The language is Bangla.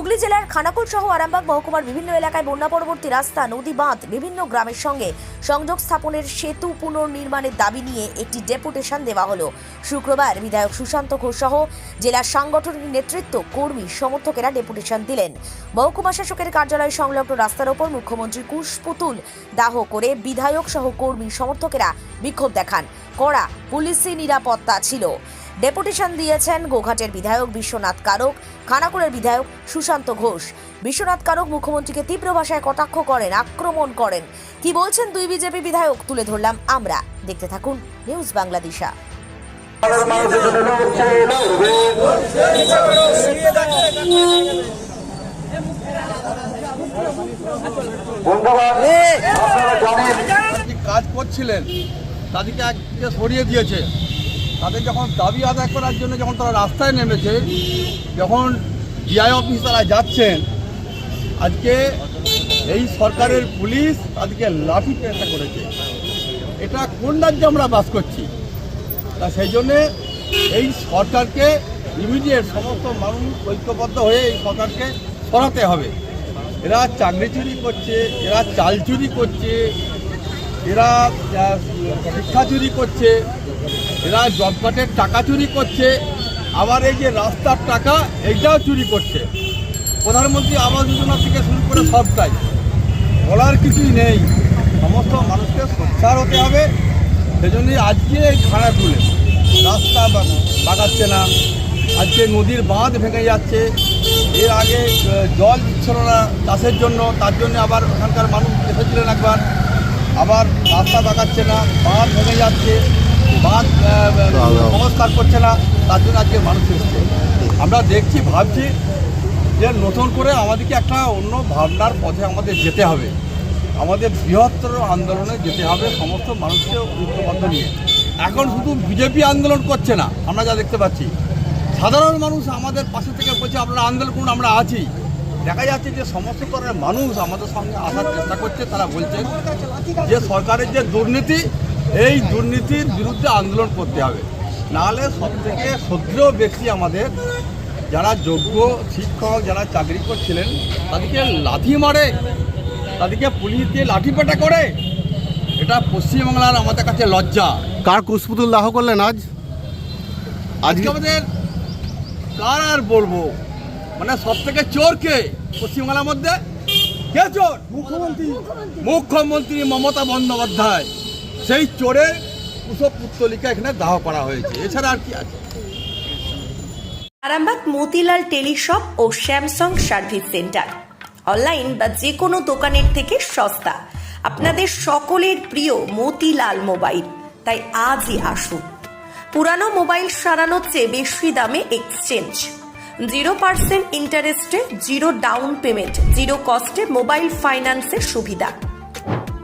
হুগলি জেলার খানাকুল সহ আরামবাগ, মহকুমার বিভিন্ন এলাকায় বন্যা পরবর্তী রাস্তা, নদী বাঁধ, বিভিন্ন গ্রামের সঙ্গে সংযোগ স্থাপনের সেতু পুনর্নির্মাণের দাবি নিয়ে একটি ডেপুটেশন দেওয়া হলো। শুক্রবার বিধায়ক সুশান্ত ঘোষ সহ জেলার সাংগঠনিক নেতৃত্ব, কর্মী, সমর্থকেরা ডেপুটেশন দিলেন। মহকুমা শাসকের কার্যালয় সংলগ্ন রাস্তার ওপর মুখ্যমন্ত্রী কুশপুতুল দাহ করে বিধায়ক সহ কর্মী, সমর্থকেরা বিক্ষোভ দেখান। কড়া পুলিশি নিরাপত্তা ছিল। ডেপুটেশন দিয়েছেন গোঘাটের বিধায়ক বিশ্বনাথ কারক খানাকুলের বিধায়ক সুশান্ত ঘোষ। বিশ্বনাথ কারক মুখ্যমন্ত্রীকে তীব্র ভাষায় কটাক্ষ করেন আক্রমণ করেন। কি বলছেন দুই বিজেপি বিধায়ক? তুলে ধরলাম আমরা। দেখতে থাকুন নিউজ বাংলাদেশা। কাজ করছিলেন তাদেরকে সরিয়ে দিয়েছে। তাদের যখন দাবি আদায় করার জন্য যখন তারা রাস্তায় নেমেছে, যখন ডিআই অফিস তারা যাচ্ছেন, আজকে এই সরকারের পুলিশ তাদেরকে লাঠি পেশা করেছে। এটা কোন রাজ্যে আমরা বাস করছি? তা সেই জন্যে এই সরকারকে ইমিডিয়েট সমস্ত মানুষ ঐক্যবদ্ধ হয়ে এই সরকারকে সরাতে হবে। এরা চাকরি চুরি করছে, এরা চাল চুরি করছে, এরা শিক্ষা চুরি করছে। এরা জব টাকা চুরি করছে, আবার এই যে রাস্তার টাকা, এইটাও চুরি করছে। প্রধানমন্ত্রী আবাস যোজনা থেকে শুরু করে সবটাই বলার কিছুই নেই। সমস্ত মানুষকে সোচ্চার হতে হবে। সেজন্যই আজকে এই খাড়া তুলে রাস্তা বাগাচ্ছে না। আজকে নদীর বাঁধ ভেঙে যাচ্ছে। এর আগে জল দিচ্ছিল না চাষের জন্য। তার জন্য আবার ওখানকার মানুষ এসেছিলেন একবার। আবার রাস্তা বাগাচ্ছে না, বাঁধ ভেঙে যাচ্ছে। আহ, সংস্কার করছে না তার জন্য আজকে মানুষ এসছে। আমরা দেখছি ভাবছি যে নতুন করে আমাদেরকে একটা অন্য ভাবনার পথে আমাদের যেতে হবে। আমাদের বৃহত্তর আন্দোলনে যেতে হবে সমস্ত মানুষকে ঐক্যবদ্ধ নিয়ে। এখন শুধু বিজেপি আন্দোলন করছে না আমরা যা দেখতে পাচ্ছি। সাধারণ মানুষ আমাদের পাশে থেকে বলছে আপনারা আন্দোলন করুন আমরা আছি। দেখা যাচ্ছে যে সমস্ত স্তরের মানুষ আমাদের সঙ্গে আসার চেষ্টা করছে তারা বলছেন যে সরকারের যে দুর্নীতি এই দুর্নীতির বিরুদ্ধে আন্দোলন করতে হবে। নাহলে সব থেকে শ্রদ্ধেয় ব্যক্তি আমাদের যারা যোগ্য শিক্ষক যারা চাকরি করছিলেন তাদেরকে লাথি মারে তাদেরকে পুলিশ দিয়ে লাঠি পেটা করে। এটা পশ্চিমবাংলার আমাদের কাছে লজ্জা। কার কুশপুতুল দাহ করলেন আজ? আজকে আমাদের কার আর বলব? মানে সব থেকে চোর কে পশ্চিমবাংলার মধ্যে? কে চোর? মুখ্যমন্ত্রী। মুখ্যমন্ত্রী মমতা বন্দ্যোপাধ্যায়। সেই চোরের কুশপুত্তলিকা এখানে দাহ করা হয়েছে। এছাড়া আর কি আছে? আরামবাগ মতিলাল টেলিশপ ও স্যামসাং সার্ভিস সেন্টার। অনলাইন বা যে কোনো দোকানের থেকে সস্তা। আপনাদের সকলের প্রিয় মতিলাল মোবাইল। তাই আজই আসুন। পুরানো মোবাইল সারানোর চেয়ে বেশি দামে এক্সচেঞ্জ জিরো পার্সেন্ট ইন্টারেস্টে জিরো ডাউন পেমেন্ট জিরো কস্টে মোবাইল ফাইন্যান্সের সুবিধা।